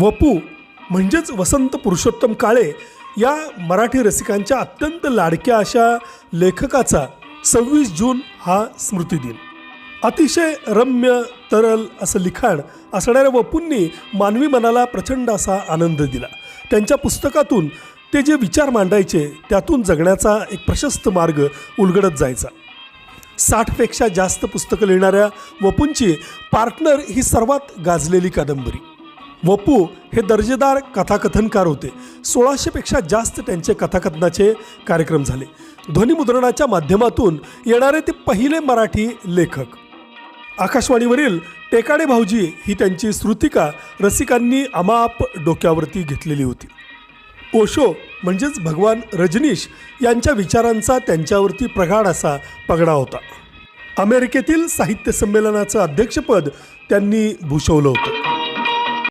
वपू म्हणजेच वसंत पुरुषोत्तम काळे या मराठी रसिकांच्या अत्यंत लाडक्या अशा लेखकाचा सव्वीस जून हा स्मृतिदिन. अतिशय रम्य तरल असं लिखाण असणाऱ्या वपूंनी मानवी मनाला प्रचंड असा आनंद दिला. त्यांच्या पुस्तकातून ते जे विचार मांडायचे त्यातून जगण्याचा एक प्रशस्त मार्ग उलगडत जायचा. साठपेक्षा जास्त पुस्तकं लिहिणाऱ्या वपूंची पार्टनर ही सर्वात गाजलेली कादंबरी. वपू हे दर्जेदार कथाकथनकार होते. सोळाशेपेक्षा जास्त त्यांचे कथाकथनाचे कार्यक्रम झाले. ध्वनिमुद्रणाच्या माध्यमातून येणारे ते पहिले मराठी लेखक. आकाशवाणीवरील टेकाडे भाऊजी ही त्यांची श्रुतिका रसिकांनी अमाप डोक्यावरती घेतलेली होती. ओशो म्हणजेच भगवान रजनीश यांच्या विचारांचा त्यांच्यावरती प्रगाढ असा पगडा होता. अमेरिकेतील साहित्य संमेलनाचं अध्यक्षपद त्यांनी भूषवलं होतं.